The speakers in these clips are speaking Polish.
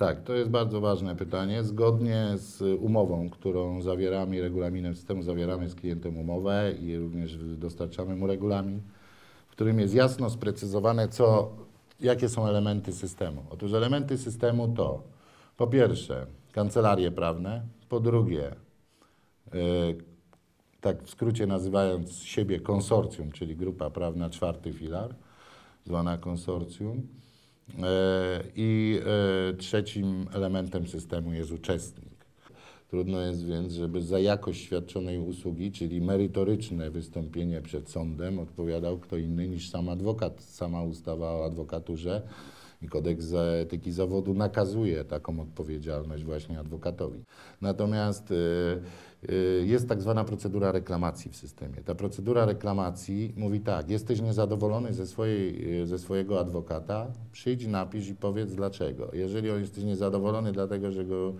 Tak, to jest bardzo ważne pytanie. Zgodnie z umową, którą zawieramy, regulaminem systemu zawieramy z klientem umowę i również dostarczamy mu regulamin, w którym jest jasno sprecyzowane, co, jakie są elementy systemu. Otóż elementy systemu to po pierwsze kancelarie prawne, po drugie, e, tak w skrócie nazywając siebie konsorcjum, czyli grupa prawna czwarty filar, zwana konsorcjum. E, I e, trzecim elementem systemu jest uczestnik. Trudno jest więc, żeby za jakość świadczonej usługi, czyli merytoryczne wystąpienie przed sądem, odpowiadał kto inny niż sam adwokat. Sama ustawa o adwokaturze i kodeks etyki zawodu nakazuje taką odpowiedzialność właśnie adwokatowi. Natomiast y, y, jest tak zwana procedura reklamacji w systemie. Ta procedura reklamacji mówi tak, jesteś niezadowolony ze, swojej, y, ze swojego adwokata, przyjdź, napisz i powiedz dlaczego. Jeżeli on jesteś niezadowolony dlatego, że go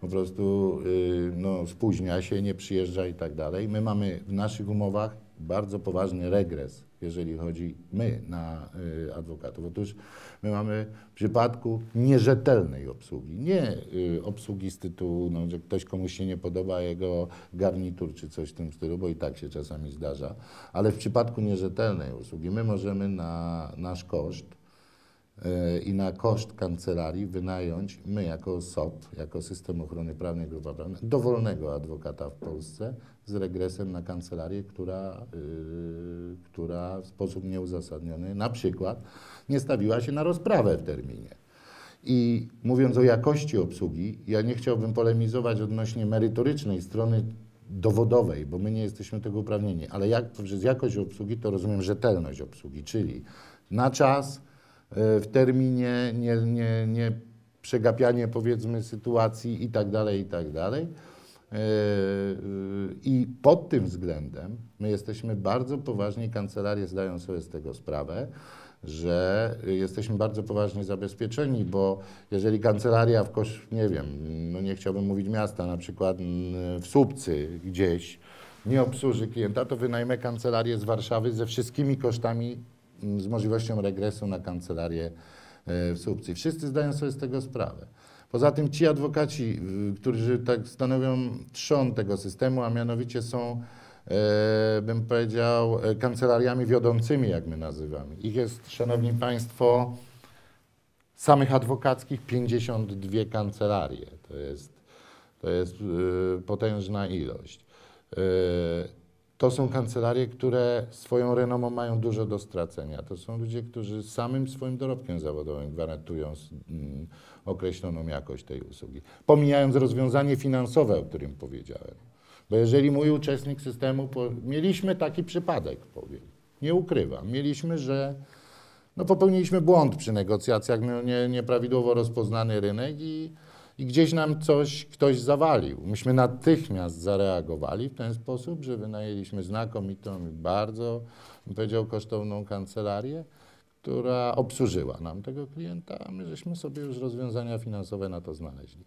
po prostu y, no, spóźnia się, nie przyjeżdża i tak dalej. My mamy w naszych umowach bardzo poważny regres, jeżeli chodzi my na y, adwokatów. Otóż my mamy w przypadku nierzetelnej obsługi, nie y, obsługi z tytułu, no, że ktoś komuś się nie podoba jego garnitur czy coś w tym stylu, bo i tak się czasami zdarza, ale w przypadku nierzetelnej usługi my możemy na nasz koszt i na koszt kancelarii wynająć my jako SOP, jako System Ochrony Prawnej Grupa Prawna, dowolnego adwokata w Polsce z regresem na kancelarię, która, yy, która w sposób nieuzasadniony na przykład nie stawiła się na rozprawę w terminie. I mówiąc o jakości obsługi, ja nie chciałbym polemizować odnośnie merytorycznej strony dowodowej, bo my nie jesteśmy tego uprawnieni, ale jak, przez jakość obsługi to rozumiem rzetelność obsługi, czyli na czas, w terminie, nie, nie, nie przegapianie powiedzmy sytuacji i tak dalej, i tak dalej. E, y, I pod tym względem my jesteśmy bardzo poważni, kancelarie zdają sobie z tego sprawę, że jesteśmy bardzo poważnie zabezpieczeni, bo jeżeli kancelaria w kosz, nie wiem, no nie chciałbym mówić miasta, na przykład w Słupcy gdzieś nie obsłuży klienta, to wynajmę kancelarię z Warszawy ze wszystkimi kosztami, z możliwością regresu na kancelarię e, w Słupcy. Wszyscy zdają sobie z tego sprawę. Poza tym ci adwokaci, którzy tak stanowią trzon tego systemu, a mianowicie są, e, bym powiedział, e, kancelariami wiodącymi, jak my nazywamy. Ich jest, szanowni państwo, samych adwokackich 52 kancelarie. To jest, to jest potężna ilość. To są kancelarie, które swoją renomą mają dużo do stracenia. To są ludzie, którzy samym swoim dorobkiem zawodowym gwarantują mm, określoną jakość tej usługi. Pomijając rozwiązanie finansowe, o którym powiedziałem. Bo jeżeli mój uczestnik systemu, mieliśmy taki przypadek, powiem, nie ukrywam, mieliśmy, że no popełniliśmy błąd przy negocjacjach, no nie, nieprawidłowo rozpoznany rynek i, i gdzieś nam coś ktoś zawalił. Myśmy natychmiast zareagowali w ten sposób, że wynajęliśmy znakomitą i bardzo, bym powiedział, kosztowną kancelarię, która obsłużyła nam tego klienta, a my żeśmy sobie już rozwiązania finansowe na to znaleźli.